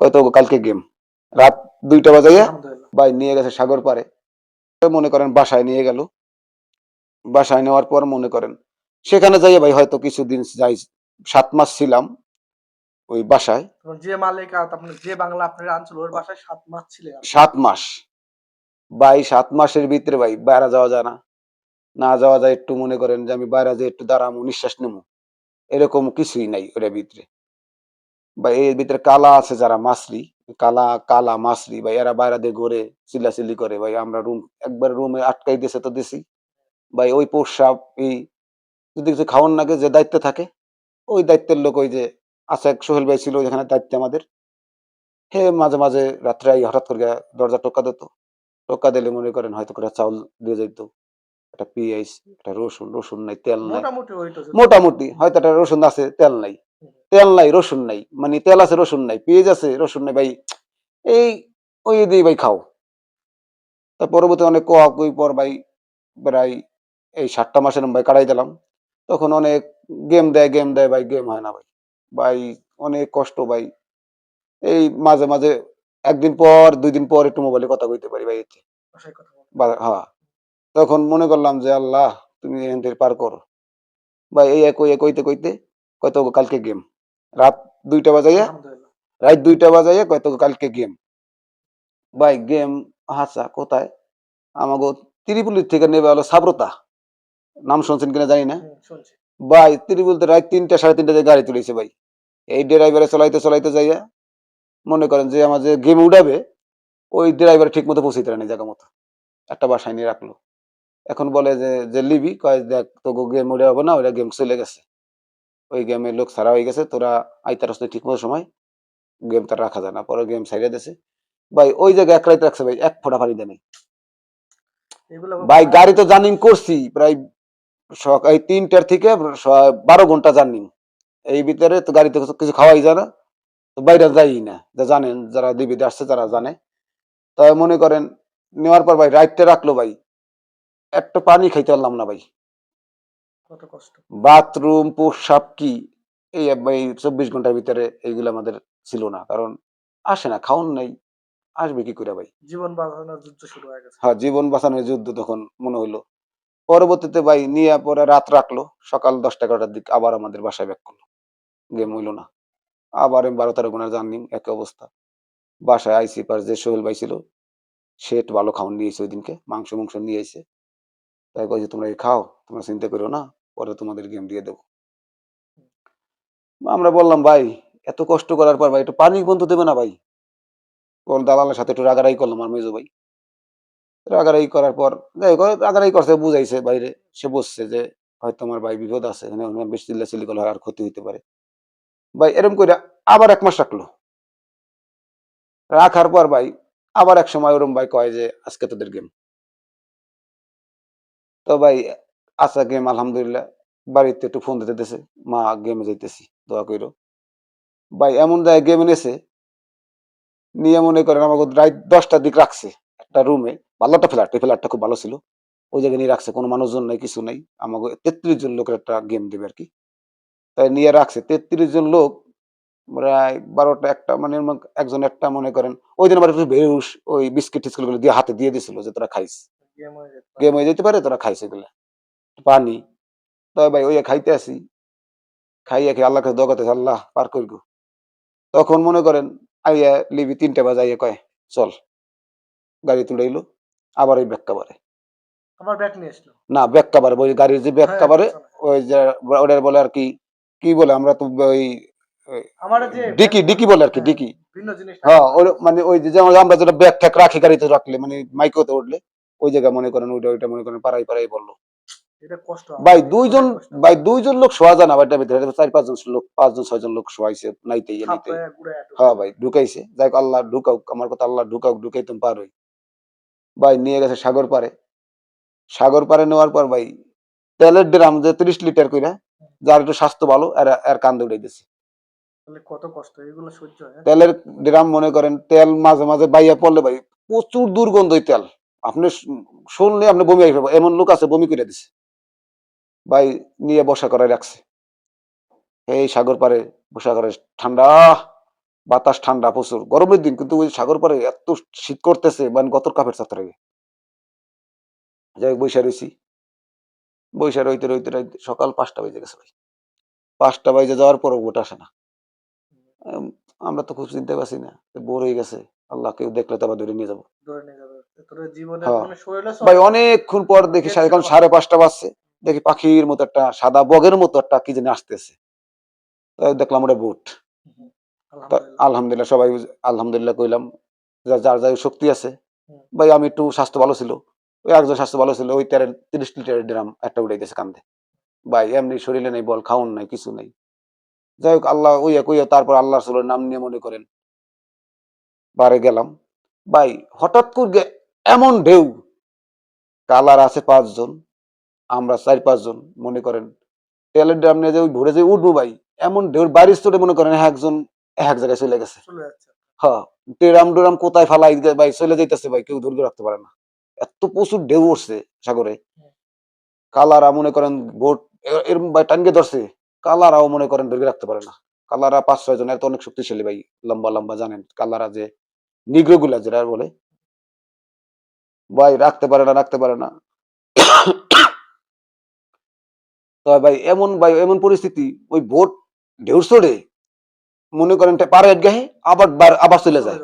কয়তো কালকে গেম? রাত দুইটা বাজাইয়া ভাই নিয়ে গেছে সাগর পারে মনে করেন বাসায় নিয়ে গেল। বাসায় নেওয়ার পর মনে করেন সেখানে যাইয়ে ভাই হয়তো কিছুদিন যাই সাত মাস ছিলাম ওই বাসায়। যে মালিক যে বাংলা আপনার আনছিল ওর বাসায় সাত মাস ছিলেন সাত মাস। ভাই সাত মাসের ভিতরে ভাই বাইরে যাওয়া যায় না। না যাওয়া যায় একটু মনে করেন যে আমি বাইরে যে একটু দাঁড়ামো নিঃশ্বাস নেব এরকম কিছুই নাই ওর ভিতরে। বা এর ভিতরে কালা আছে যারা মাসরি কালা কালা মাসরি বা এরা বাইরে দিয়ে ঘুরে চিল্লাচিল্লি করে ভাই আমরা রুম একবার রুমে আটকাই দিয়েছে তো দিছি। ভাই ওই প্রসাব এই যদি কিছু খাওয়ার নাগে যে দায়িত্বে থাকে ওই দায়িত্বের লোক ওই যে আছে এক সোহেল ভাই ছিল যেখানে দায়িত্বে আমাদের। হে মাঝে মাঝে রাত্রে আই হঠাৎ করে দরজা টোকা দিত। টোকা দিলে মনে করেন হয়তো করে চাউল দিয়ে যাইতো। একটা পেঁয়াজ একটা রসুন রসুন নাই তেল নাই। মোটামুটি হয়তো একটা রসুন আছে তেল নাই। তেল নাই রসুন নাই মানে তেল আছে রসুন নাই পেঁয়াজ আছে রসুন নাই ভাই এই ওই দিয়ে ভাই খাও। তার পরবর্তী অনেক কোয়া কুই পর ভাই প্রায় এই সাতটা মাসের ভাই কাটাই দিলাম। তখন অনেক গেম দেয় গেম দেয় ভাই গেম হয় না ভাই। ভাই অনেক কষ্ট ভাই। এই মাঝে মাঝে একদিন পর দুই দিন পর একটু মোবাইলে কথা কইতে পারি ভাই হ্যাঁ। তখন মনে করলাম যে আল্লাহ তুমি এখান থেকে পার করো। ভাই এই এক ওই কইতে কইতে কয়তো কালকে গেম। রাত দুইটা বাজাইয়া? রাত দুইটা বাজাইয়া কয়তো কালকে গেম। ভাই গেম? হাসা কোথায়? আমাগো ত্রিপুলির থেকে নেবে হলো সাবরতা। নাম শুনছেন কিনা জানি না। ভাই ত্রিপুলতে রাত তিনটা সাড়ে তিনটাতে গাড়ি তুলেছে ভাই এই ড্রাইভারে চলাইতে চলাইতে যাইয়া মনে করেন যে আমার যে গেম উঠাবে ওই ড্রাইভার ঠিক মতো পৌঁছাইতে পারে না জায়গা মতো। একটা বাসায় নিয়ে রাখল। এখন বলে যে যে লিবি কয় দেখ তো গেম উঠে হবে না ওইটা গেম চলে গেছে। ওই গেমের লোক সারা হয়ে গেছে তোরা আইতার আসতে ঠিক মতো সময় গেমটা রাখা যায় না। পরে গেম ছাইড়ে দিছে। ভাই ওই জায়গায় এক রাইতে রাখছে ভাই এক ফোঁটা পানি দেয়। ভাই গাড়ি তো জার্নিং করছি প্রায় সকাল এই তিনটার থেকে বারো ঘণ্টা জার্নিং। এই ভিতরে তো গাড়িতে কিছু- খাওয়াই যায় না। তো বাইরে যাই না যা জানেন যারা দিবিতে আসছে তারা জানে। তাই মনে করেন নেওয়ার পর ভাই রাইটটা রাখল ভাই একটা পানি খাইতে পারলাম না ভাই। কত কষ্ট। বাথরুম প্রসাব কি? এই চব্বিশ ঘণ্টার ভিতরে এইগুলো আমাদের ছিল না কারণ আসে না খাওন নাই আসবে কি করে ভাই? জীবন বাঁচানোর যুদ্ধ শুরু হয়ে গেছে। হ্যাঁ জীবন বাঁচানোর যুদ্ধ তখন মনে হইল। পরবর্তীতে ভাই নিয়ে পরে রাত রাখল সকাল দশটা এগারোটার দিক আবার আমাদের বাসায় ব্যাক করল। গেম হইল না। আবার আমি বারো তেরো গুণার জানি একই অবস্থা। বাসায় আইসি পার যে সোহেল ভাই ছিল সে একটু ভালো খাওয়ান নিয়েছে ওই দিনকে মাংস মাংস নিয়ে এসে তাই কয়েছে তোমরা এই খাও তোমরা চিন্তা করো না পরে তোমাদের গেম দিয়ে দেবো। আমরা বললাম, ভাই, এত কষ্ট করার পর ভাই, একটু পানি বন্ধ দেবে না ভাই? বল দালালের সাথে একটু রাগারাই করলাম আর মেজো ভাই। রাগারাই করার পর, যাই রাগারাই করছে, বুঝাইছে বাইরে। সে বুঝছে যে হয়তো আমার ভাই বিপদ আছে বেশি চিল্লা চিল্লি করলে আর ক্ষতি হইতে পারে। ভাই, এরম করে আবার এক মাস রাখল। রাখার পর ভাই, আবার এক সময় ওরম ভাই কয় যে, আজকে তোদের গেম তো ভাই আচ্ছা গেম আলহামদুলিল্লাহ। বাড়িতে একটু ফোন দিতে দিতেছে। মা গেমে যাইতেছি দোয়া কইরো। ভাই এমন জায়গায় গেম এনেছে নিয়ে মনে করেন আমাকে রাত দশটার দিক রাখছে একটা রুমে ভালো একটা ফ্ল্যাট এই ফ্ল্যাটটা খুব ভালো ছিল। ওই জায়গায় নিয়ে রাখছে কোনো মানুষজন নাই কিছু নাই। আমাকে তেত্রিশ জন লোকের একটা গেম দেবে আর কি তাই নিয়ে রাখছে। তেত্রিশ জন লোক প্রায় বারোটা একটা মানে একজন একটা মনে করেন ওই দিন আবার একটু ওই বিস্কিট টিস্কিটগুলো দিয়ে হাতে দিয়ে দিছিল যে তোরা খাইস। গেম হয়ে যেত পারে। তোরা খাইছে এগুলা। পানি তবে ভাই ওই খাইতে আসি। খাইয়া খেয়ে আল্লাহ কাছে দোকাতে আল্লাহ পার করি তখন মনে করেন আইয়া লিবি তিনটে বাজে আইয়া কয় চল গাড়ি তুলে এলো আবার ওই ব্যাগ কাবারে না ব্যাগ কাবারে ওই গাড়ির যে ব্যাগ হ্যাঁ, কাবারে ওই যে ওটার বলে আর কি কি বলে আমরা তো ওই ডিকি ডিকি বলে আর কি হ্যাঁ, ডিকি। ভিন্ন জিনিস হ্যাঁ মানে ওই যে যেমন আমরা যেটা ব্যাগ ঠ্যাগ রাখি গাড়িতে রাখলে মানে মাইকোতে উঠলে ওই জায়গায় মনে করেন ওইটা ওইটা মনে করেন পাড়াই পাড়াই বলল। ভাই দুইজন ভাই দুইজন লোক শোয়া যায় না বাড়িটার ভিতরে। চার পাঁচজন লোক পাঁচজন ছয়জন লোক শোয়াইছে নাইতে ইয়ে নাইতে। হ্যাঁ ভাই ঢুকাইছে। যাই আল্লাহ আমার কথা আল্লাহ ঢুকাই তুমি পারোই ভাই নিয়ে গেছে সাগর পারে সাগর পারে নেওয়ার পর ভাই তেলের ড্রাম যে ত্রিশ লিটার কইরা যার একটু স্বাস্থ্য ভালো এর কান্দে উড়াই দিছে কত কষ্ট এগুলো সহ্য তেলের ড্রাম মনে করেন তেল মাঝে মাঝে বাইয়া পড়লে ভাই প্রচুর দুর্গন্ধ তেল। আপনি শুনলে আপনি বমি আসবে এমন লোক আছে বমি করে দিছে। ভাই নিয়ে বসা করে রাখছে। এই সাগর পারে বসা করে ঠান্ডা বাতাস ঠান্ডা প্রচুর। গরমের দিন কিন্তু ওই সাগর পারে এত শীত করতেছে মানে গতর কাপের ছাত্র যাই বৈশা রয়েছি বৈশা রইতে রইতে রইতে সকাল পাঁচটা বেজে গেছে ভাই। পাঁচটা বাজে যাওয়ার পরও ভোট আসে না। আমরা তো খুব চিনতে পারছি না বোর হয়ে গেছে। আল্লাহ কেউ দেখলে তো আবার ধরে নিয়ে যাব। হ্যাঁ। মানে ভাই অনেকক্ষণ পর দেখি সাড়ে পাঁচটা বাজছে। দেখি পাখির মতো একটা সাদা বগের মতো একটা কি জানি আসতেছে। দেখলাম ওটা বুট আলহামদুলিল্লাহ। সবাই আলহামদুলিল্লাহ কইলাম যার যার শক্তি আছে। ভাই আমি একটু স্বাস্থ্য ভালো ছিল। ওই একজন স্বাস্থ্য ভালো ছিল ওই তেরো তিরিশ লিটারের ড্রাম একটা উঠাইতেছে কান্দে। ভাই এমনি শরীরে নেই বল খাওন নাই কিছু নাই। যাই হোক আল্লাহ ওই এক তারপর আল্লাহ রসুলের নাম নিয়ে মনে করেন বারে গেলাম। ভাই হঠাৎ করে এমন ঢেউ কালার আছে পাঁচজন। আমরা চার পাঁচজন মনে করেন। তেলের ড্রাম নিয়ে যে ওই ভরে যে উঠবো ভাই এমন ঢেউর বাড়ির স্তরে মনে করেন একজন এক জায়গায় চলে গেছে। হ্যাঁ টেরাম ডোরাম কোথায় ফালাই ভাই চলে যাইতেছে ভাই কেউ ধরে রাখতে পারে না। এত প্রচুর ঢেউ উঠছে সাগরে। কালারা মনে করেন বোট এরম ভাই টানকে ধরছে। কালারাও মনে করেন ধরে রাখতে পারে না। কালারা পাঁচ ছয় জন এত অনেক শক্তিশালী ভাই লম্বা লম্বা জানেন। কালারা যে নিগ্রো গুলা যেটা বলে। ভাই রাখতে পারে না রাখতে পারে না। তো ভাই এমন ভাই এমন পরিস্থিতি ওই বোট ঢেউর চড়ে মনে করেন পারে গায়ে আবার আবার চলে যায়।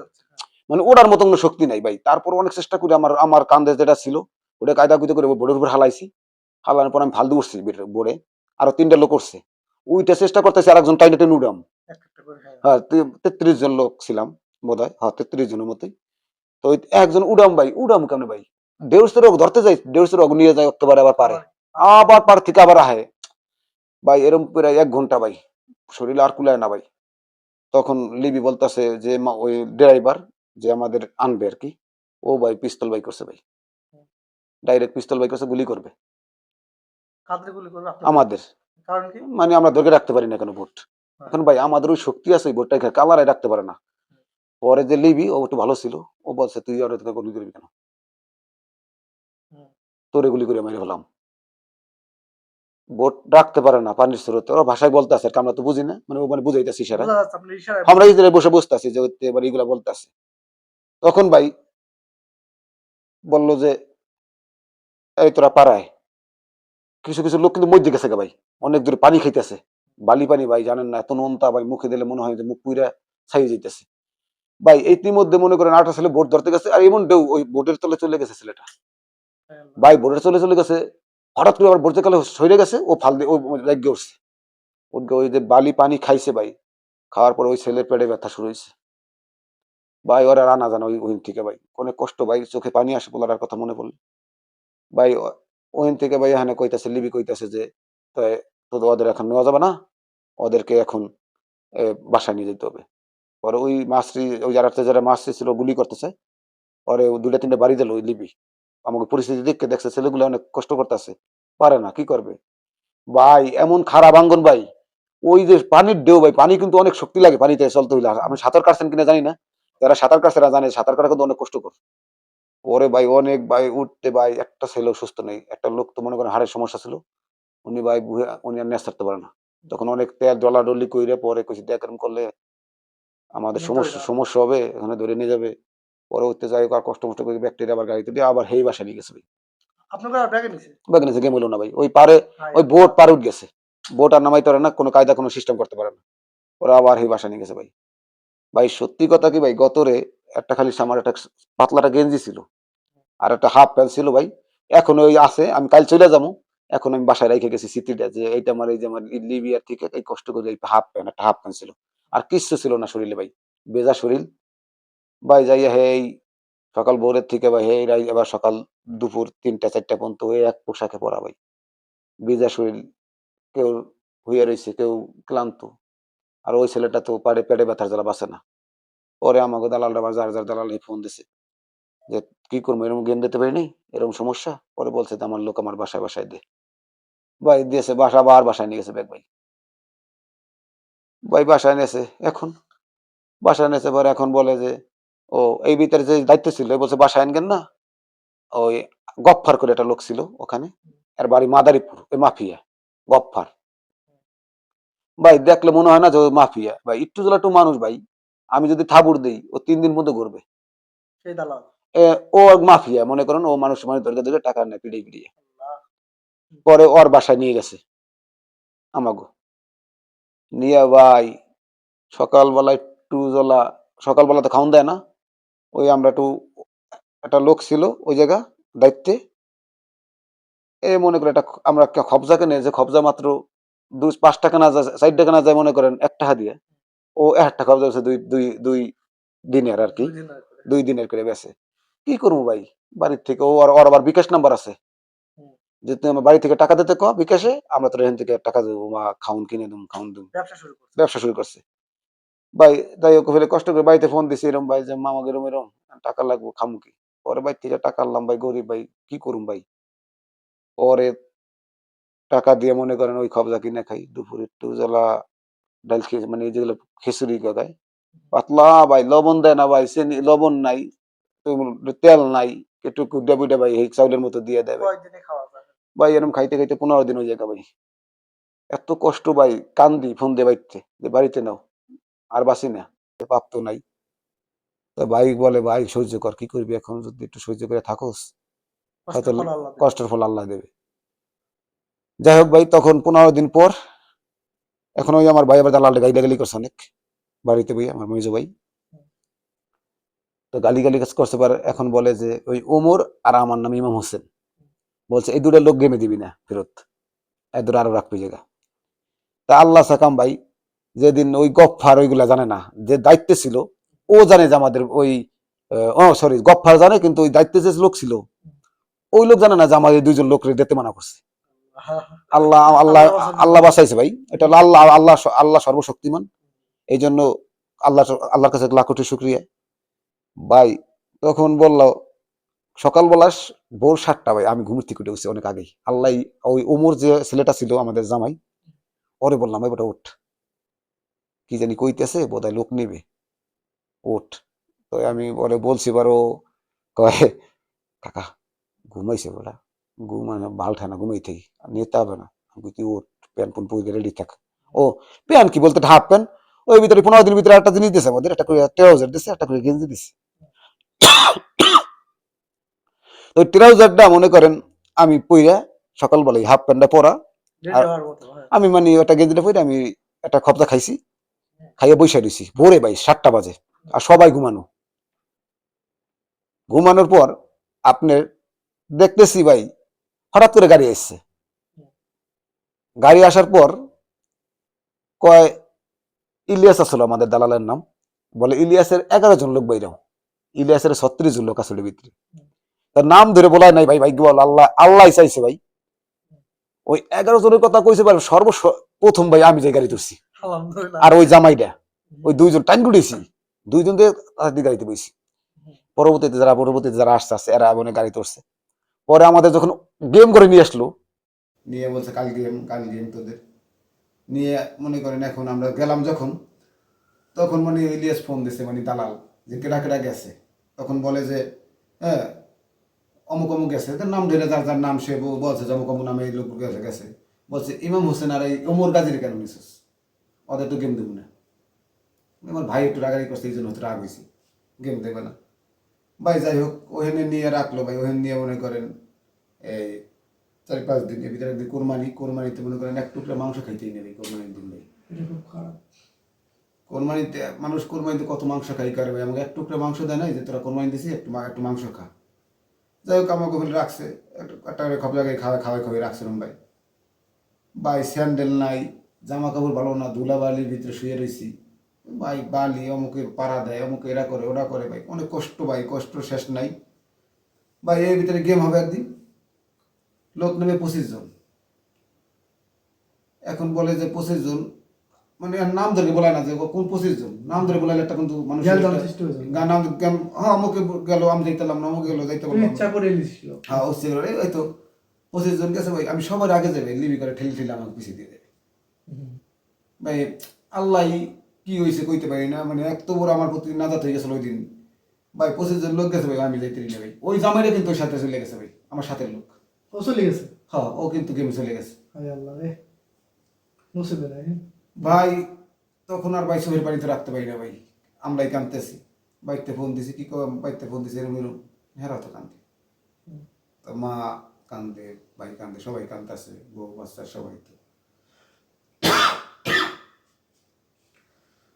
মানে ওড়ার মতো কোনো শক্তি নাই ভাই। তারপর অনেক চেষ্টা করে আমার আমার কান্দে যেটা ছিল ওটা কায়দা কুইতে করে বোর্ডের উপর হালাইছি। হালানোর পর আমি ফালতু উঠছি বোর্ডে আরও তিনটা লোক উঠছে ওইটা চেষ্টা করতেছে আরেকজন টাইনে টেনে উড়াম হ্যাঁ তেত্রিশ জন লোক ছিলাম বোধ হয় হ্যাঁ তেত্রিশ জনের মতোই। তো একজন উড়াম ভাই উড়াম কেমন ভাই? দেড়শো রোগ ধরতে যাই দেড়শো রোগ নিয়ে যায় একেবারে আবার পারে। আবার পার থেকে আবার আহে। ভাই এরম প্রায় এক ঘণ্টা ভাই শরীর আর কুলায় না ভাই। তখন লিবি বলতেছে যে ওই ড্রাইভার যে আমাদের আনবে আর কি ও ভাই পিস্তল বাই করছে ভাই। ডাইরেক্ট পিস্তল বাই করছে গুলি করবে? আমাদের। মানে আমরা ধরে রাখতে পারি না কেন ভোট? এখন ভাই আমাদের ওই শক্তি আছে ওই ভোটটা কালারে রাখতে পারে না। পরে যে লিবি ও একটু ভালো ছিল ও বলছে তুই আর গুলি করবি কেন। তোরে গুলি করে মেরে ফেলাম। ভোট রাখতে পারে না পানির স্রোত। ওরা ভাষায় বলতে আছে আমরা তো বুঝি না। মানে ও মানে বুঝাইতেছি ইশারা আমরা বসে বসতে আছি যে এবার বলতে আছে তখন ভাই বলল যে এই তোরা পাড়ায়। কিছু কিছু লোক কিন্তু মধ্যে গেছে ভাই। অনেক দূরে পানি খাইতেছে। বালি পানি ভাই জানেন না এত নোনতা ভাই মুখে দিলে মনে হয় যে মুখ পুইরা ছাই যাইতেছে। ভাই ইতিমধ্যে মনে করেন আটা ছেলে ভোট ধরতে গেছে আর এমন ঢেউ ওই বোটের তলে চলে গেছে ছেলেটা। ভাই। বোটের তলে চলে গেছে হঠাৎ করে আবার ভোটতে কালে সরে গেছে, ও ফাল দিয়ে ওই লাগিয়ে উঠছে। উঠে ওই যে বালি পানি খাইছে ভাই, খাওয়ার পর ওই ছেলের পেটে ব্যথা শুরু হয়েছে ভাই, ওরা রানা জানা ওই ওইন থেকে ভাই অনেক কষ্ট ভাই, চোখে পানি আসে বলার কথা মনে পড়ল। ভাই, ও- ওইন থেকে ভাই এখানে কইতাছে, লিবি কইতাছে যে তো ওদের এখন নেওয়া যাবে না, ওদেরকে এখন বাসায় নিয়ে যেতে হবে। পরে ওই মাছরি ওই যারা যারা মাছরি ছিল গুলি করতেছে। পরে ও দুইটা, তিনটা বাড়ি দিল ওই লিবি। আমাকে পরিস্থিতি দেখে দেখছে ছেলেগুলো অনেক কষ্ট করতেছে। পারে না কি করবে? ভাই এমন খারাপ আঙ্গন ভাই ওই যে পানির ঢেউ ভাই পানি কিন্তু অনেক শক্তি লাগে পানিতে চলতে হইলে। আমি সাঁতার কাটছেন কিনা জানি না যারা সাঁতার কাটছে তারা জানে সাঁতার কাটা কিন্তু অনেক কষ্টকর। ওরে ভাই অনেক ভাই উঠতে ভাই একটা ছেলেও সুস্থ নেই একটা লোক তো মনে করেন হাড়ের সমস্যা ছিল উনি ভাই বুহে উনি আর নেস থাকতে পারে না। তখন অনেক তেল ডলাডলি কইরে পরে কইছি দেখ করলে আমাদের সমস্যা সমস্যা হবে এখানে ধরে নিয়ে যাবে। পরে যাই আর কষ্ট মষ্ট করে ব্যাকটেরিয়া আবার গাড়িতে দিয়ে আবার হেই বাসা নিয়ে গেছে ভাই। ব্যাগে নিয়েছে গেম হইল না ভাই। ওই পারে ওই বোট পার উঠ গেছে। বোট আর নামাইতে পারে না কোনো কায়দা কোনো সিস্টেম করতে পারে না। ওরা আবার এই বাসা নিয়ে গেছে ভাই। ভাই সত্যি কথা কি ভাই গতরে একটা খালি আমার একটা পাতলাটা গেঞ্জি ছিল। আর একটা হাফ প্যান্ট ছিল ভাই। এখন ওই আছে আমি কাল চলে যাব। এখন আমি বাসায় রেখে গেছি স্মৃতিটা যে এইটা আমার এই যে আমার লিবিয়ার থেকে এই কষ্ট করে এই হাফ প্যান্ট একটা হাফ প্যান্ট ছিল। আর কিচ্ছু ছিল না শরীরে ভাই। বেজা শরীর। ভাই যাইয়া হেই, সকাল ভোরের থেকে ভাই হেই রাই এবার সকাল দুপুর তিনটা, চারটা পর্যন্ত ওই এক পোশাকে পরা ভাই। বেজা শরীর কেউ হইয়া রয়েছে কেউ ক্লান্ত। আর ওই ছেলেটা তো পারে পেটে ব্যথার জ্বালা বাঁচে না। পরে আমাকে দালালটা আবার যার যার দালাল ফোন দিছে যে, কি করব এরকম গেম দিতে পারি নাই? এরকম সমস্যা? পরে বলছে আমার লোক আমার বাসায় বাসায় দে। ভাই দিয়েছে, বাসা আবার বাসায় নিয়ে গেছে ব্যাগ ভাই। ভাই বাসায় নিয়েছে, এখন? বাসায় নিয়েছে পরে এখন বলে যে ও এই ভিতরে যে দায়িত্ব ছিল বলছে বাসায় আনবেন না? ওই গফফার করে একটা লোক ছিল ওখানে আর বাড়ি মাদারীপুর ওই মাফিয়া গফফার। ভাই দেখলে মনে হয় না যে ওই মাফিয়া। ভাই একটু জেলা একটু মানুষ ভাই আমি যদি ঠাবুর দিই ও তিন দিন মধ্যে ঘুরবে। ও মাফিয়া মনে করেন ও মানুষ মানে ধরে ধরে টাকা নেয় পিড়িয়ে পিড়িয়ে। পরে ওর বাসায় নিয়ে গেছে। আমাগো। নিয়ে ভাই সকালবেলা একটু জ্বলা সকালবেলা তো খাওন দেয় না। ওই আমরা একটু একটা লোক ছিল ওই জায়গা দায়িত্বে। এ মনে করে একটা আমরা একটা খবজা কেনে যে খবজা মাত্র দুই পাঁচ টাকা না যায় ষাট টাকা না যায় মনে করেন এক টাকা দিয়ে ও এক টাকা খবজা হচ্ছে দুই দুই দুই দিনের আর কি দুই দিনের করে। বেছে কি করব ভাই? বাড়ির থেকে ও আর আবার বিকাশ নাম্বার আছে। যে তুমি আমার বাড়ি থেকে টাকা দিতে কো বিকাশে আমরা তো এখান থেকে টাকা দেবো বা খাউন কিনে দেবো খাউন দেবো। ব্যবসা শুরু করছে। ভাই তাই ওকে ফেলে কষ্ট করে বাড়িতে ফোন দিছি এরম ভাই যে মামা এরম এরম টাকা লাগবো খামু কি? পরে ভাই থেকে টাকা আনলাম ভাই গরিব ভাই কি করুম ভাই? পরে টাকা দিয়ে মনে করেন ওই খবজা কিনে খাই দুপুরে একটু জ্বালা ডাল খেয়ে মানে এই যেগুলো খিচুড়ি গায় পাতলা ভাই লবণ দেয় না ভাই চিনি লবণ নাই তেল নাই একটু কুডা বুডা ভাই এই চাউলের মতো দিয়ে দেয় ভাই। কয়েকদিনে খাওয়া ভাই এরকম খাইতে খাইতে পনেরো দিন হয়ে যায় ভাই। এত কষ্ট ভাই কান্দি ফোন দিয়ে বাইতে যে বাড়িতে নাও। আর বাসি না। পাপ তো নাই। তো ভাই বলে ভাই সহ্য কর কি করবি এখন? যদি একটু সহ্য করে থাকোস হয়তো। কষ্টের ফল আল্লাহ দেবে। যাই হোক ভাই তখন পনেরো দিন পর এখন ওই আমার ভাই আবার দালাল গালি গালি করছে অনেক। বাড়িতে ভাই আমার মেজো ভাই। তো গালি গালি করতে পারে এখন বলে যে ওই ওমর আর আমার নাম ইমাম হোসেন। বলছে এই দুটো লোক গেমে দিবি না ফেরত। এই দুটো আরও রাখবি জায়গা তা আল্লাহ সাকাম ভাই যেদিন ওই গফফার ওইগুলা জানে না, যে দায়িত্বে ছিল, ও জানে যে আমাদের ওই সরি গফফার জানে কিন্তু ওই দায়িত্বে যে লোক ছিল, ওই লোক জানে না যে আমাদের দুইজন লোক দিতে মানা করছে। আল্লাহ আল্লাহ আল্লাহ বাঁচাইছে ভাই। এটা হলো আল্লাহ আল্লাহ আল্লাহ সর্বশক্তিমান। এই জন্য আল্লাহ, আল্লাহর কাছে লাখ কোটি শুক্রিয়া। ভাই, তখন বলল, সকালবেলা ভোর সাতটা, ভাই, আমি ঘুমের থেকে উঠে উঠছি অনেক আগেই। আল্লাহ, ওই ওমর যে ছেলেটা ছিল আমাদের জামাই, ওরে বললাম, ভাই, ওটা উঠ কি জানি কইতেছে বোধহয় লোক নেবে। উঠ তো আমি বলে বলছি বারো কয়ে কাকা ঘুমাইছে বেটা ঘুমানো বালঠা না ঘুমাই থেকে। নিতে হবে না। আমি তুই উঠ প্যান্ট পুন পরে রেডি থাক। ও প্যান্ট কি বলতে হাফ প্যান্ট ওই ভিতরে পনেরো দিনের ভিতরে একটা জিনিস দিছে আমাদের একটা করে ট্রাউজার দিছে একটা করে গেঞ্জি দিছে। ওই ট্রাউজারটা মনে করেন আমি পইরা সকালবেলায় হাফ প্যান্টটা পরা। আর- হ্যাঁ। আমি মানে ওটা গেঞ্জিটা পরে আমি একটা খপজা খাইছি। খাইয়ে বসে রয়েছি ভোরে ভাই সাতটা বাজে, আর সবাই ঘুমানো। ঘুমানোর পর আপনার দেখতেছি ভাই, হঠাৎ করে গাড়ি এসছে গাড়ি আসার পর কয়, ইলিয়াস আসলো আমাদের দালালের নাম, বলে, ইলিয়াসের এগারো জন লোক বাইরাও ইলিয়াসের ছত্রিশ জন লোক আসলে ভিতরে। তার নাম ধরে বলা নাই ভাই ভাই বল আল্লাহ আল্লাহ চাইছে ভাই। ওই এগারো জনের কথা কইছে ভাই সর্ব প্রথম ভাই আমি যে গাড়ি তুলছি। আর ওই জামাইটা ওই দুইজন টাইম গুড়িয়েছি দুইজন দিয়ে গাড়িতে বইছি। পরবর্তীতে যারা পরবর্তীতে যারা আসছে আসছে এরা মানে গাড়ি তুলছে পরে আমাদের যখন গেম করে নিয়ে আসলো নিয়ে বলছে কাল গেম কাল গেম তোদের। নিয়ে মনে করেন এখন আমরা গেলাম যখন তখন মানে ইলিয়াস ফোন দিছে মানে দালাল যে কেডা কেডা গেছে। তখন বলে যে হ্যাঁ অমুক অমুক গেছে। তার নাম ধরে যার যার নাম সে বলছে যে অমুক অমুক নামে এই লোক গেছে গেছে। বলছে ইমাম হোসেন আর এই ওমর গাজীর কেন নিছিস? ওদের তো গেম দেবো না। আমার ভাই একটু রাগারি করছে এই জন্য হয়তো রাগ হয়েছি। গেম দেবে না। ভাই যাই হোক ওখানে নিয়ে রাখল ভাই ওখানে নিয়ে মনে করেন এই চার পাঁচ দিন এর ভিতরে একদিন কোরবানি কোরবানিতে মনে করেন এক টুকরা মাংস খাইতেই নেবে কোরবানির দিন ভাই। কোরবানিতে মানুষ কোরবানিতে কত মাংস খাই করে ভাই? আমাকে এক টুকরা মাংস দেয় না যে তোরা কোরবানি দিছি একটু একটু মাংস খা। যাই হোক আমাকে ওখানে রাখছে। একটু খপ জায়গায় খাওয়া খাওয়াই খাওয়াই রাখছিলাম ভাই। ভাই স্যান্ডেল নাই জামা কাপড় ভালো না ধুলা বালির ভিতরে শুয়ে রয়েছি ভাই বালি অমুকে পাড়া দেয় অমুকে এরা করে ওরা করে ভাই। অনেক কষ্ট ভাই কষ্ট শেষ নাই। ভাই এর ভিতরে গেম হবে একদিন। লোক নেবে পঁচিশ জন। এখন বলে যে পঁচিশ জন মানে নাম ধরে বলায় না যে কোন পঁচিশ জন। নাম ধরে বলাইলে একটা কিন্তু মানুষ সৃষ্টি হয়ে। নাম হ্যাঁ অমুকে গেল আমি যাইতাম না অমুকে গেল যাইতে তুমি পারলাম ইচ্ছা করে হ্যাঁ সেগুলো এই তো পঁচিশ জন গেছে ভাই। আমি সবার আগে যাবে লিবি করে ঠেলে ঠেলে আমাকে পিছিয়ে দিয়ে। ভাই আল্লাহ কি হয়েছে কইতে পারি না মানে এত বড় আমার প্রতি নাজাত হয়ে গেছিল ওই দিন ভাই পঁচিশ জন লোক গেছে ভাই আমি যাইতে না ভাই। ওই জামাইটা কিন্তু ওর সাথে চলে গেছে ভাই আমার সাথের লোক। ও চলে গেছে। হ্যাঁ ও কিন্তু গেমে চলে গেছে। আল্লাহ রে। নসিবে নাই। ভাই তখন আর ভাই চোখের পানিতে রাখতে পারি না ভাই। আমরাই কানতেছি। বাড়িতে ফোন দিছি কি কম বাড়িতে ফোন দিছি এরকম এরকম হেরা তো কান্দে। তো মা কান্দে ভাই কান্দে সবাই কান্দতেছে বউ বাচ্চা সবাই তো।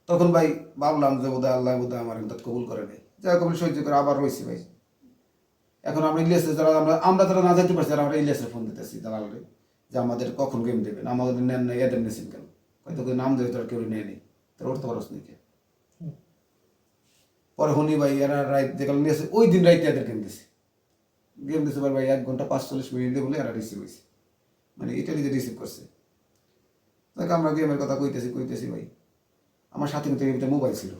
তখন ভাই ভাবলাম যে বোধহয় আল্লাহ বোধহয় আমার ইমদাদ কবুল করে নেই যাই কবুল সহ্য করে আবার রয়েছি ভাই। এখন আমরা ইলিয়াসে যারা, আমরা আমরা যারা না যাইতে পারছি আমরা ইলিয়াসে ফোন দিতেছি দালালরে, যে আমাদের কখন গেম দেবেন, আমাদের নেন নাই, এদের নেছেন কেন? হয়তো নাম দেবে, তোরা কেউ নেয় নেই। তোর উঠতে পারস নি কে? পরে হনি ভাই, এরা রাইত যেগুলো নিয়েছে, ওই দিন রাইতে এদের গেম দিছে। গেম দিছে ভাই এক ঘণ্টা পাঁচচল্লিশ মিনিট দিয়ে বলে এরা রিসিভ হয়েছে। মানে এটা নিজে রিসিভ করছে। দেখ আমরা গেমের কথা কইতেছি কইতেছি ভাই। আমার সাথে কিন্তু মোবাইল ছিল।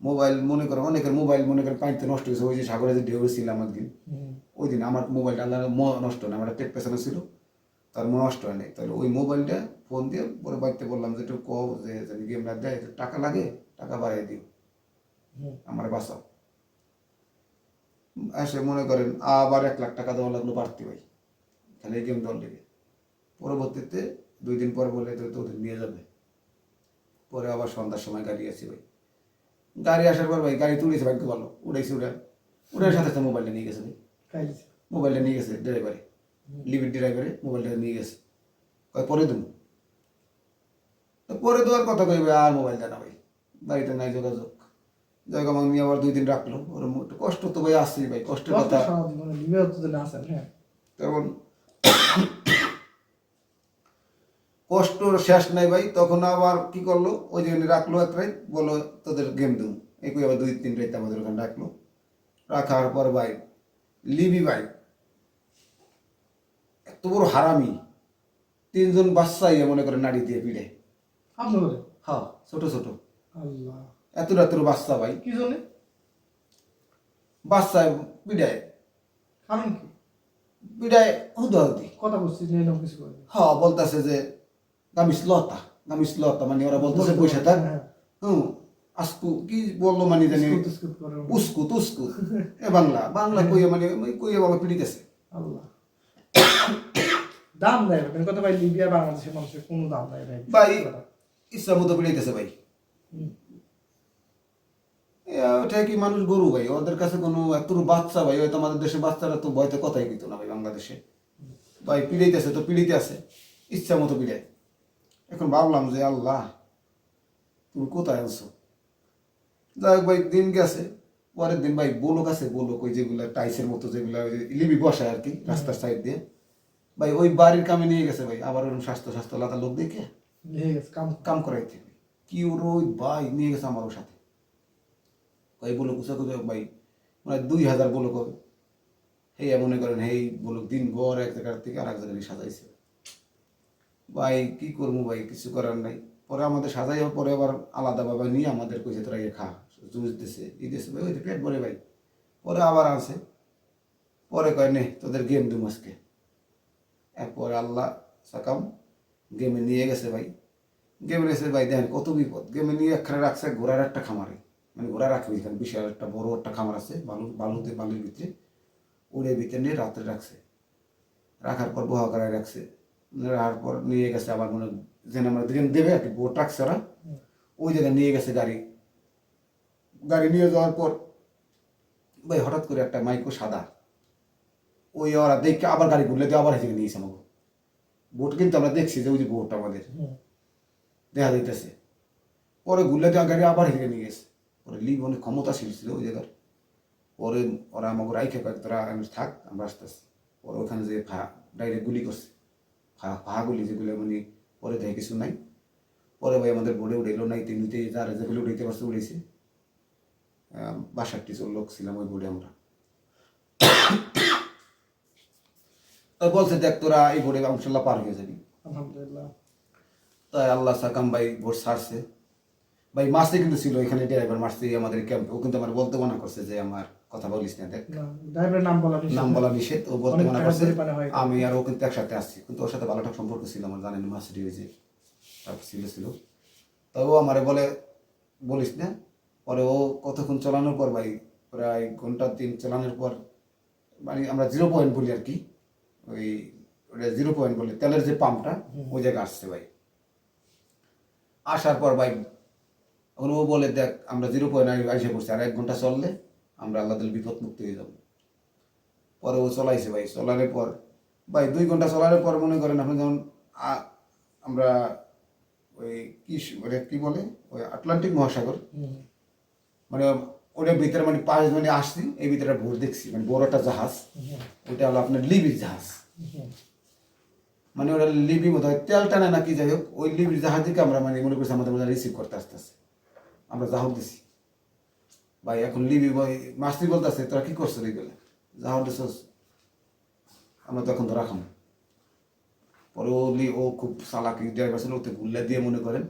মোবাইল মনে করো অনেকের মোবাইল মনে করেন পানিতে নষ্ট হয়েছে ওই যে সাগরে যে ঢেউ ছিল আমার দিন ওই দিন আমার মোবাইলটা আল্লাহ নষ্ট না আমার টেপ পেছনে ছিল তার নষ্ট হয় নাই তাহলে ওই মোবাইলটা ফোন দিয়ে পরে বাড়িতে বললাম যে একটু কও যে গেম না দেয় টাকা লাগে টাকা বাড়াই দিও আমার বাঁচাও। এসে মনে করেন আবার এক লাখ টাকা দেওয়া লাগল বাড়তি ভাই তাহলে এই গেম দল লেগে। পরবর্তীতে দুই দিন পর বলে তো তোদের নিয়ে যাবে। পরে আবার সন্ধ্যার সময় গাড়ি আসি ভাই। গাড়ি আসার পর ভাই গাড়ি তুলেছে ভাগ্য ভালো। উড়াইছে উড়া উড়ার সাথে সাথে মোবাইলটা নিয়ে গেছে ভাই। মোবাইলটা নিয়ে গেছে ড্রাইভারে। লিমিট ড্রাইভারে মোবাইলটা নিয়ে গেছে। কয় পরে দেবো তো পরে দেওয়ার কথা কইবে আর মোবাইল দেয় না ভাই। বাড়িতে নাই যোগাযোগ। আমাকে নিয়ে আবার দুই দিন রাখল। ওর কষ্ট তো ভাই আসছেই ভাই কষ্টের কষ্ট কথা। মানে হ্যাঁ। তেমন কষ্ট শেষ নাই ভাই তখন আবার কি করল? ওই জন্য রাখল এক রাত বলো তোদের গেম দেবো। একই আবার দুই তিন রাত আমাদের ওখানে রাখল। রাখার পর ভাই লিবি ভাই এত বড় হারামি। তিনজন বাচ্চাই মনে করে নাড়ি দিয়ে পিড়ে। হ্যাঁ ছোট ছোট। এত রাত্র বাচ্চা ভাই। কি জন্যে? বাচ্চায় পিড়ায়। কারণ কি? পিড়ায় হুদাহুদি। কথা বলছি, নিয়ে নাও কিছু করে। হ্যাঁ বলতেছে যে গামিস লতা গামিস লতা মানে ওরা বলতেছে পয়সা থাক হুম আসকু কি বলল মানে জানি। উস্কু তুস্কু এ বাংলা বাংলা কইয়া মানে কইয়া বাবা পিড়িতেছে আল্লাহ। দাম দেয় ভাই কথা ভাই লিবিয়া বাংলাদেশের মানুষের কোনো দাম নাই ভাই ভাই ইচ্ছা মতো পিড়িতেছে ভাই। ওটা কি মানুষ গরু ভাই? ওদের কাছে কোনো এত বাচ্চা ভাই? হয়তো আমাদের দেশে বাচ্চারা তো ভয়তে কথাই দিত না ভাই বাংলাদেশে। ভাই পিড়াইতেছে তো পিড়িতে আছে। ইচ্ছা মতো পিড়ায়। এখন ভাবলাম যে আল্লাহ তুমি কোথায় আনছো যাই হোক ভাই দিন গেছে পরের দিন ভাই বোলক আছে বোলক ওই যেগুলা টাইসের মতো যেগুলা ওই লিবি বসায় আর কি রাস্তার সাইড দিয়ে। ভাই ওই বাড়ির কামে নিয়ে গেছে ভাই আবার ওরকম স্বাস্থ্য স্বাস্থ্য লাতা লোক দেখে। নিয়ে গেছে কাম কাম করাইতে কি ওর ওই ভাই নিয়ে গেছে আমার সাথে। ওই বলুক উষা করে ভাই মানে দুই হাজার বলুক হবে এই মনে করেন এই বলুক দিন ভর এক জায়গার থেকে আর এক জায়গায় সাজাইছে। ভাই, কি করব ভাই? কিছু করার নাই। পরে আমাদের সাজাই পরে আবার আলাদাভাবে নিয়ে আমাদের কইছে, তোরা ইয়ে খা, জুস দিছে। ই দিছে, ভাই, ওই পেট ভরে ভাই। পরে আবার আছে পরে কয়, নে, তোদের গেম দু আজকে। এরপরে আল্লাহ সাকাম গেমে নিয়ে গেছে ভাই। গেমে এসে ভাই, দেখেন কত বিপদ। গেমে নিয়ে একখানে রাখছে ঘোড়ার একটা খামারে। মানে ঘোড়া রাখবে এখানে বিশাল একটা, বড় একটা খামার আছে, বালু, বালুতে, বালুর ভিতরে। উড়ে ভিতরে নিয়ে রাত্রে রাখছে। রাখার পর বহা করায় রাখছে। রাখার পর নিয়ে গেছে আবার মনে যেন আমরা গেম দেবে আর কি বোট রাখছে ওরা ওই জায়গায় নিয়ে গেছে গাড়ি। গাড়ি নিয়ে যাওয়ার পর ভাই হঠাৎ করে একটা মাইকো সাদা। ওই ওরা দেখে আবার গাড়ি ঘুরলে দিয়ে আবার হেঁচে নিয়েছে আমাকে। বোট কিন্তু আমরা দেখছি যে ওই যে বোট আমাদের। দেখা যাইতেছে। পরে ঘুরলে দেওয়া গাড়ি আবার হেঁটে নিয়ে গেছে। পরে লিগ অনেক ক্ষমতাশীল ছিল ওই জায়গার। পরে ওরা আমাকে রাইখে তোরা আমি থাক আমরা আসতেছি। পরে ওখানে যে ডাইরেক্ট গুলি করছে। ফা ফা গুলি যেগুলো মানে পরে দেখে কিছু নাই। পরে ভাই আমাদের বোর্ডে উঠেলো নাই তিনতে যারা যেগুলো উঠাইতে পারছে উঠেছে বাষট্টি জন লোক ছিলাম ওই বোর্ডে আমরা। বলছে দেখ তোরা এই বোর্ডে অংশাল্লাহ পার হয়ে যাবি। আলহামদুলিল্লাহ। তাই আল্লাহ সাকাম ভাই ভোট ছাড়ছে। ভাই মাসে কিন্তু ছিল এখানে ড্রাইভার মাসে আমাদের ক্যাম্পে ও কিন্তু আমার বলতে মানা করছে যে আমার কথা বলিস না দেখ। ড্রাইভারের নাম বলা নিষেধ। নাম বলা নিষেধ ও বলতে মানা করছে আমি আর ও কিন্তু একসাথে আসছি কিন্তু ওর সাথে ভালো ভালোটা সম্পর্ক ছিল আমার জানেন ওই যে তারপর ছিল ছিল। তা ও আমারে বলে বলিস না পরে ও কতক্ষণ চালানোর পর ভাই প্রায় ঘণ্টা তিন চালানোর পর মানে আমরা জিরো পয়েন্ট বলি আর কি ওই ওটা জিরো পয়েন্ট বলি তেলের যে পাম্পটা ওই জায়গায় আসছে ভাই। আসার পর ভাই ও বলে দেখ আমরা জিরো পয়েন্ট আইসে পড়ছি আর এক ঘণ্টা চললে আমরা আল্লাহ তালা বিপদ মুক্ত হয়ে যাব। পরে ও চলাইছে ভাই চলারের পর। ভাই দুই ঘণ্টা চলারের পর মনে করেন আপনি যেমন আমরা ওই কি ওটা কি বলে? ওই আটলান্টিক মহাসাগর। মানে ওটার ভিতরে মানে পাঁচ মানে আসছি এই ভিতরে ভোর দেখছি মানে বড় একটা জাহাজ। ওটা হলো আপনার লিবির জাহাজ। মানে ওটা লিবি মতো হয় তেল টানে নাকি যাই হোক ওই লিবির জাহাজ থেকে আমরা মানে মনে করছি আমাদের মধ্যে রিসিভ করতে আসতেছে। আমরা জাহাজ দিছি। ভাই এখন লিবি ভাই মাস্তি বলতেছে তোরা কি করছ এগুলো? জাহাজ দিছস আমরা তখন তো রাখাম পরে ও লি ও খুব চালাকি ড্রাইভার ছিল ওতে গুল্লা দিয়ে মনে করেন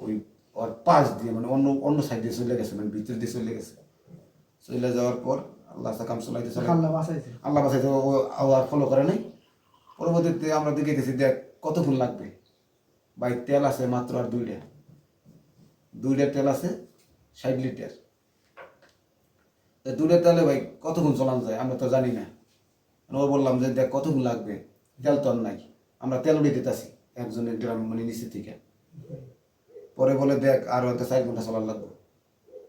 ওই ওর পাশ দিয়ে মানে অন্য অন্য সাইড দিয়ে চলে গেছে মানে ভিতর দিয়ে চলে গেছে। চলে যাওয়ার পর আল্লাহ কাম চলাইতে চলে আল্লাহ বাঁচাইছে। আল্লাহ বাসাইতে ও আর ফলো করে নাই। পরবর্তীতে আমরা দেখে গেছি দেখ কতক্ষণ লাগবে? ভাই তেল আছে মাত্র আর দুইটা। দুইটা তেল আছে ষাট লিটার। তা দুইটা তেলে ভাই কতক্ষণ চলানো যায়? আমরা তো জানি না। ও বললাম যে, দেখ, কতক্ষণ লাগবে? তেল তো আর নাই। আমরা তেল উড়ে দিতেছি একজনের গ্রাম মানে নিচে থেকে পরে বলে, দেখ, আর হয়তো চার ঘণ্টা চলার লাগবে।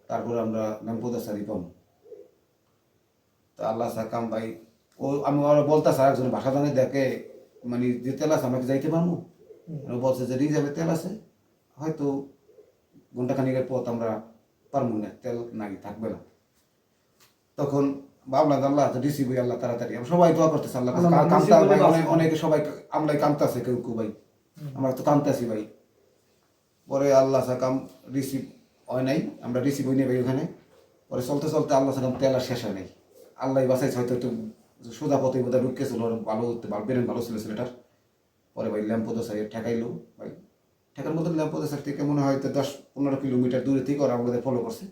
তারপরে আমরা ম্যাম্পোদাসারি পাবো। তা আল্লাহ সাকাম ভাই, ও আমি ওরা বলতেছে একজন ভাষা জানে, দেখে মানে যে তেল আছে আমাকে যাইতে পারব? ও বলছে যে, রিজার্ভে তেল আছে। হয়তো ঘণ্টা খানিকের পথ আমরা পারব না, তেল নাই, থাকবে না। তখন ভাবলাম আল্লাহ রিসিভ হই আল্লাহ তাড়াতাড়ি। সবাই দোয়া করতেছে আল্লাহ ভাই অনেক অনেকে সবাই আমলাই কামতাছে কেউ কেউ ভাই। আমরা তো কামতাছি ভাই। পরে আল্লাহ সাকাম রিসিভ হয় নাই। আমরা রিসিভ হই নাই ভাই ওখানে। পরে চলতে চলতে আল্লাহ সাকাম তেল আর শেষ হয় নাই। আল্লাহ বাসাইছে হয়তো একটু সোজা পথে বোধহয় ঢুকেছিল ওর ভালো ভালো বেরেন ভালো ছিল ছেলেটার। পরে ভাই ল্যাম্পোদা সাইড ঠেকাইলো ভাই। ঠেকার মতো ল্যাম্পোদা সাইড থেকে মনে হয় হয়তো দশ পনেরো কিলোমিটার দূরে থেকে ওরা আমাদের ফলো করছে।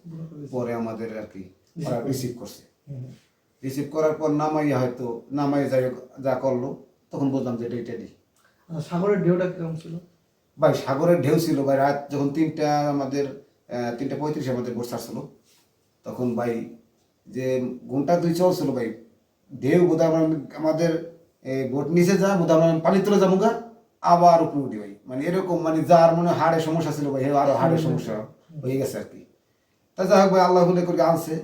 পরে আমাদের আর কি ওরা রিসিভ করছে। রিসিভ করার পর নামাইয়া হয়তো নামাই যাই যা করল তখন বললাম যে এটা ইটালি আর সাগরের ঢেউটা কীরকম ছিল? ভাই সাগরের ঢেউ ছিল ভাই রাত যখন তিনটা আমাদের তিনটা পঁয়ত্রিশ আমাদের বোট ছাড়ছিল তখন ভাই যে ঘণ্টা দুই চলছিল ভাই ঢেউ বোধ আমাদের এই বোট নিচে যা বোধ পানির তলে যাব গা আবার উপরে উঠি ভাই। মানে এরকম মানে যার মনে হাড়ের সমস্যা ছিল ভাই আরও হাড়ের সমস্যা হয়ে গেছে আর কি। তা যাই হোক ভাই আল্লাহ করে আনছে।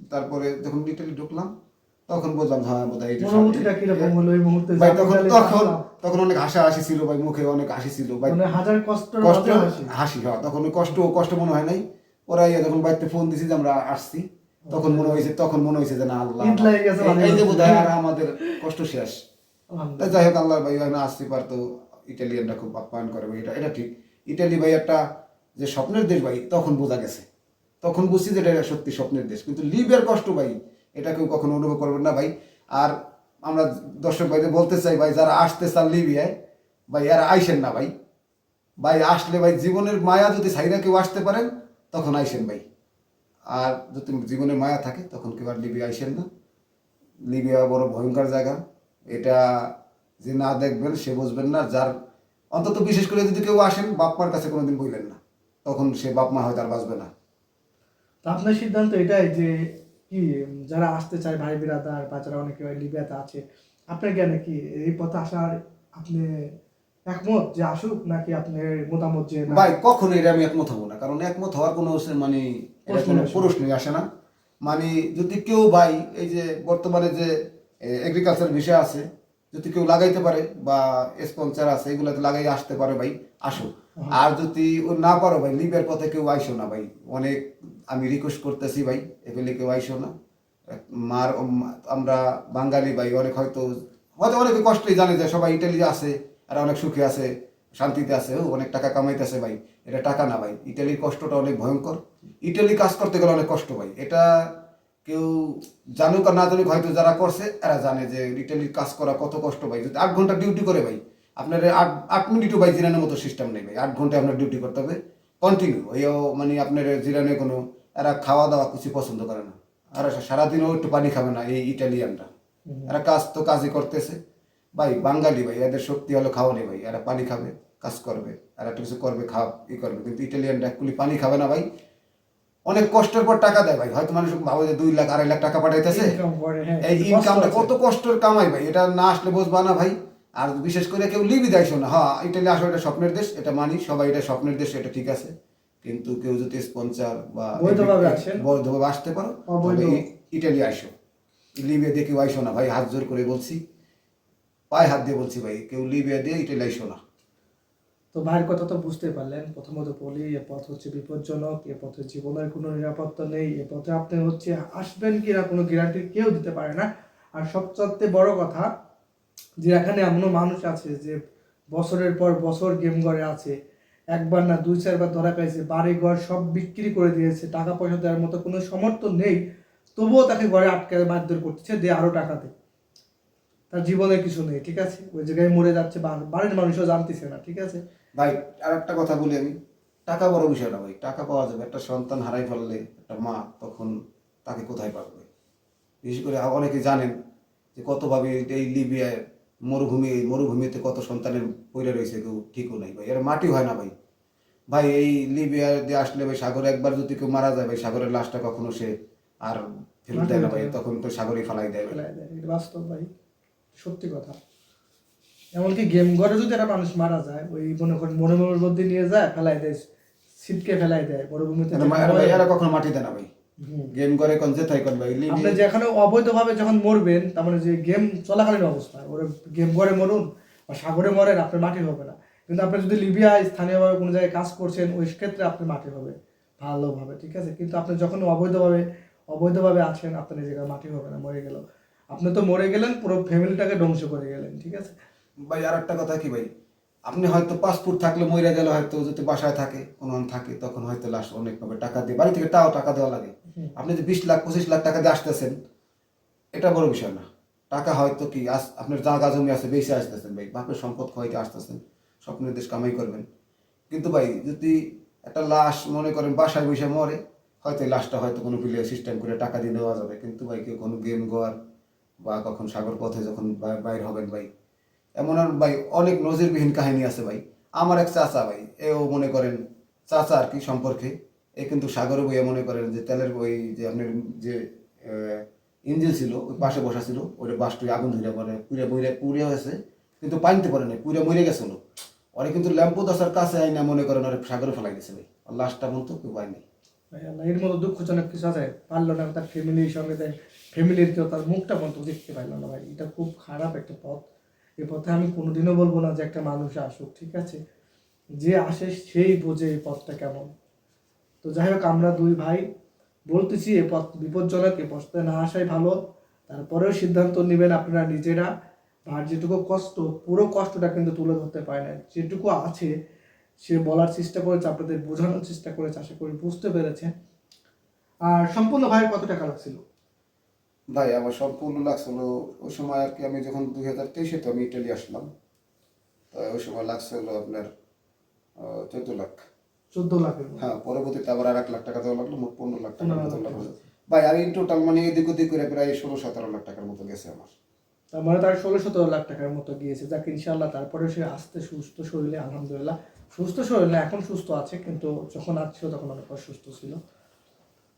তারপরে যখন ডিটেলে ঢুকলাম তখন বললাম হ্যাঁ বোধ হয় অনুভূতিটা কীরকম হলো এই মুহূর্তে? ভাই তখন তখন তখন অনেক হাসা হাসি ছিল ভাই মুখে অনেক হাসি ছিল ভাই। মানে হাজার কষ্ট কষ্ট হাসি। হওয়া তখন কষ্ট কষ্ট মনে হয় নাই। ওরা যখন বাড়িতে ফোন দিছি যে আমরা আসছি তখন মনে হয়েছে তখন মনে হয়েছে যে না আল্লাহ এই- যে। বোধহয় আর আমাদের কষ্ট শেষ। তা যাই হোক আল্লাহ ভাই না আসতে পারতো ইটালিয়ানরা খুব আপ্যায়ন করে ভাই এটা এটা ঠিক। ইটালি ভাই একটা যে স্বপ্নের দেশ ভাই তখন বোঝা গেছে। তখন বুঝছি যে এটা সত্যি স্বপ্নের দেশ। কিন্তু লিবের কষ্ট ভাই, এটা কেউ কখনো অনুভব করবেন না ভাই। আর আমরা দর্শক ভাইদের বলতে চাই ভাই, যারা আসতে চান লিবিয়ায়, ভাই আর আইসেন না ভাই। ভাই, আসলে ভাই, জীবনের মায়া যদি সাইরা কেউ আসতে পারেন, তখন আইসেন ভাই। আর যদি জীবনের মায়া থাকে, তখন কেউ আর লিবিয়া আইসেন না। লিবিয়া বড় ভয়ঙ্কর জায়গা। এটা যে না দেখবেন, সে বুঝবেন না। যার অন্তত বিশেষ করে যদি কেউ আসেন বাপমার কাছে কোনোদিন বললেন না। তখন সে বাপ মা হয়তো আর বাঁচবে না। তা আপনার সিদ্ধান্ত এটাই যে কি যারা আসতে চায় ভাই বিরাদার বা যারা অনেকে লিবিয়াতে আছে আপনার জ্ঞানে কি এই পথে আসার আপনি একমত যে আসুক নাকি আপনার মতামত যে ভাই কখনো এটা আমি একমত হব না কারণ একমত হওয়ার কোনো মানে প্রশ্নই আসে না। মানে যদি কেউ ভাই এই যে বর্তমানে যে এগ্রিকালচার বিষয় আছে যদি কেউ লাগাইতে পারে বা স্পন্সার আছে এগুলোতে লাগাই আসতে পারে ভাই আসো আর যদি ও না পারো ভাই লিবের পথে কেউ আইসো না ভাই। অনেক আমি রিকোয়েস্ট করতেছি ভাই এগুলি কেউ আইসো না। মার আমরা বাঙালি ভাই, অনেক হয়তো হয়তো অনেকে কষ্টই জানে যে সবাই ইটালি আছে, আর অনেক সুখে আছে, শান্তিতে আছে, ও অনেক টাকা কামাইতেছে ভাই। এটা টাকা না ভাই ইটালির কষ্টটা অনেক ভয়ঙ্কর। ইটালি কাজ করতে গেলে অনেক কষ্ট ভাই। এটা কেউ জানুক আর না জানুক, হয়তো যারা করছে, এরা জানে যে ইটালির কাজ করা কত কষ্ট ভাই। যদি আট ঘণ্টা ডিউটি করে ভাই আপনার আট আট মিনিটও ভাই জিরানোর মতো সিস্টেম নেই ভাই। আট ঘণ্টা আপনার ডিউটি করতে হবে। কন্টিনিউ ওইও মানে আপনার জিরানে কোনো এরা খাওয়া দাওয়া কিছু পছন্দ করে না। আর সারাদিনও একটু পানি খাবে না এই ইটালিয়ানরা এরা কাজ তো কাজই করতেছে। ভাই বাঙালি ভাই এদের শক্তি হলো খাওয়ানি ভাই। এরা পানি খাবে কাজ করবে। আর একটা কিছু করবে খাওয়া ই করবে। কিন্তু ইটালিয়ানরা একুলি পানি খাবে না ভাই। অনেক কষ্টের পর টাকা দেয় ভাই। হয়তো মানুষ ভাবে যে দুই লাখ আড়াই লাখ টাকা পাঠাইতেছে। হ্যাঁ। এই ইনকামটা কত কষ্টের কামাই ভাই। এটা না আসলে বুঝবা না ভাই। আর বিশেষ করে কেউ লিবি দেয় শোনা। হ্যাঁ ইটালি আসলে এটা স্বপ্নের দেশ এটা মানি সবাই এটা স্বপ্নের দেশ এটা ঠিক আছে। কিন্তু কেউ যদি স্পন্সর বা বৈধভাবে আসতে পারো ইটালি আসো। লিবিয়া দিয়ে কেউ আইসো না ভাই হাত জোর করে বলছি। পায়ে হাত দিয়ে বলছি ভাই কেউ লিবিয়া দিয়ে ইটালি আইসো না তো ভাইয়ের কথা তো বুঝতে পারলেন। প্রথমত বলি এ পথ হচ্ছে বিপজ্জনক এ পথে জীবনের কোনো নিরাপত্তা নেই এ পথে আপনি হচ্ছে আসবেন কি না কোনো গ্যারান্টি কেউ দিতে পারে না। আর সবচেয়ে বড় কথা যে এখানে এমনও মানুষ আছে যে বছরের পর বছর গেম ঘরে আছে, একবার না দুই চারবার ধরা খাইছে বাড়ি ঘর সব বিক্রি করে দিয়েছে, টাকা পয়সা দেওয়ার মতো কোনো সমর্থন নেই, তবুও তাকে ঘরে আটকে মারধর করতেছে দিয়ে আরও টাকা দে। তার জীবনে কিছু নেই, ঠিক আছে? ওই জায়গায় মরে যাচ্ছে বাড়ির মানুষও জানতেছে না, ঠিক আছে? ভাই আর একটা কথা বলি আমি। টাকা বড় বিষয় না ভাই, টাকা পাওয়া যাবে, একটা সন্তান হারাই ফেললে একটা মা তখন তাকে কোথায় পাবে? বিশেষ করে অনেকে জানেন যে কতভাবে এই লিবিয়ায় মরুভূমি মরুভূমিতে কত সন্তানের পড়ে রয়েছে কেউ ঠিকও নাই ভাই। এর মাটি হয় না ভাই। ভাই এই লিবিয়া দিয়ে আসলে ভাই সাগরে একবার যদি কেউ মারা যায় ভাই সাগরের লাশটা কখনো সে আর ফেরত দেয় না ভাই। তখন তো সাগরে ফেলাই দেয় ফেলাই দেয়। এটা বাস্তব ভাই। সত্যি কথা। এমনকি গেম ঘরে যদি একটা মানুষ মারা যায় ওই মনে করেন মরুভূমির মধ্যে নিয়ে যায় ফেলাই দেয় ছিটকে ফেলাই দেয় মরুভূমিতে এরা মা- এরা ভাই এরা কখনো মাটি দেয় না ভাই। গেম করে কোন যেথাই কোন ভাই আপনি লিবিয়া যেখানে অবৈধভাবে যখন মরবেন তার মানে যে গেম চলাকালীন অবস্থায় ওরা গেম করে মরুন বা সাগরে মরেন আপনার মাটি হবে না। কিন্তু আপনি যদি লিবিয়ায় স্থানীয়ভাবে কোনো জায়গায় কাজ করছেন ওই ক্ষেত্রে আপনি মাটি হবে ভালোভাবে ঠিক আছে? কিন্তু আপনি যখন অবৈধভাবে অবৈধভাবে আছেন আপনার এই জায়গায় মাটি হবে না মরে গেল। আপনি তো মরে গেলেন পুরো ফ্যামিলিটাকে ধ্বংস করে গেলেন ঠিক আছে? ভাই আর একটা কথা কি ভাই? আপনি হয়তো পাসপোর্ট থাকলে মরে গেলে হয়তো যদি বাসায় থাকে কোনো থাকে তখন হয়তো লাশ অনেক পাবে টাকা দিয়ে বাড়ি থেকে তাও টাকা দেওয়া লাগে। আপনি যে বিশ লাখ পঁচিশ লাখ টাকা দিয়ে আসতেছেন এটা বড় বিষয় না। টাকা হয়তো কি আস আপনার জায়গা জমি আছে বেশি আসতেছেন ভাই বাপের সম্পদ খাইতে আসতেছেন স্বপ্নের দেশ কামাই করবেন। কিন্তু ভাই যদি একটা লাশ মনে করেন বাসায় বসে মরে হয়তো এই লাশটা হয়তো কোনো প্লে সিস্টেম করে টাকা দিয়ে দেওয়া যাবে। কিন্তু ভাই কেউ কোনো গেম গোয়ার বা কখন সাগর পথে যখন বাইর হবেন ভাই এমন আর ভাই, অনেক নজিরবিহীন কাহিনী আছে ভাই। আমার এক চাচা ভাই, এও মনে করেন চাচা আর কি সম্পর্কে। এ কিন্তু সাগরে বইয়ে মনে করেন যে, তেলের বই যে আপনার যে ইঞ্জিন ছিল, ওই পাশে বসা ছিল ওটা বাসটি আগুন ধরে পরে পুড়ে বইরে পুড়ে হয়েছে কিন্তু পানিতে পড়ে নাই, পুড়ে মরে গেছিল ওরে কিন্তু ল্যাম্পো দশার কাছে আইনা মনে করেন ওরে সাগরে ফেলাই দিয়েছে ভাই। লাস্টটা মতো কেউ পায়নি এর মতো দুঃখজনক কিছু আছে। পারল না, তার ফ্যামিলির সঙ্গে ফ্যামিলির কেউ তার মুখটা পর্যন্ত দেখতে পাইলো না ভাই। এটা খুব খারাপ একটা পথ। এই পথে আমি কোনোদিনও বলব না যে একটা মানুষ আসুক, ঠিক আছে? যে আসে সেই বোঝে এই পথটা কেমন। তো যাই হোক, আমরা দুই ভাই বলতেছি এ পথ বিপজ্জনক এই পথে না আসাই ভালো। তারপরেও সিদ্ধান্ত নেবেন আপনারা নিজেরা। আর যেটুকু কষ্ট, পুরো কষ্টটা কিন্তু তুলে ধরতে পারে না যেটুকু আছে, সে বলার চেষ্টা করেছে, আপনাদের বোঝানোর চেষ্টা করেছে, আশা করি বুঝতে পেরেছেন। আর সম্পূর্ণ ভাইয়ের কত টাকা লাগছিল? ভাই আমার সম্পূর্ণ লাগছিল ওই সময় আর কি আমি যখন দুই হাজার তেইশে তো আমি ইটালি আসলাম তো ওই সময় লাগছিল আপনার চোদ্দ লাখ। চোদ্দ লাখ হ্যাঁ পরবর্তীতে আবার আর এক লাখ টাকা দেওয়া লাগল মোট পনেরো লাখ মতো লাগল। টাকা। ভাই আর ইন টোটাল মানে এদিক ওদিক করে প্রায় ষোলো সতেরো লাখ টাকার মতো গেছে আমার। তার মানে তার ষোলো সতেরো লাখ টাকার মতো গিয়েছে। যাকে ইনশাল্লাহ তারপরে সে আস্তে সুস্থ শরীরে আলহামদুলিল্লাহ সুস্থ শরীরে এখন সুস্থ আছে কিন্তু যখন আসছিল তখন অনেক অসুস্থ ছিল।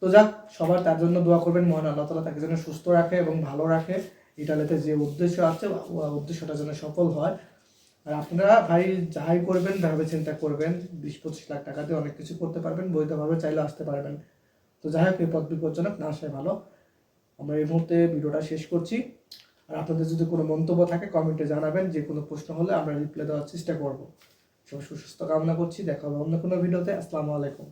তো যাক, সবার তার জন্য দোয়া করবেন মহান আল্লাহ তালা তাকে যেন সুস্থ রাখে এবং ভালো রাখে। ইটালিতে যে উদ্দেশ্য আছে উদ্দেশ্যটা যেন সফল হয়। আর আপনারা ভাই যাই করবেন ভাবে চিন্তা করবেন, বিশ পঁচিশ লাখ টাকা দিয়ে অনেক কিছু করতে পারবেন, বৈধভাবে চাইলে আসতে পারবেন। তো যাই হোক বিপদ বিপজ্জনক, না আসাই ভালো। আমরা এই মুহূর্তে ভিডিওটা শেষ করছি। আর আপনাদের যদি কোনো মন্তব্য থাকে কমেন্টে জানাবেন। যে কোনো প্রশ্ন হলে আমরা রিপ্লাই দেওয়ার চেষ্টা করব। সব সুস্থ কামনা করছি। দেখা হবে অন্য কোনো ভিডিওতে। আসসালামু আলাইকুম।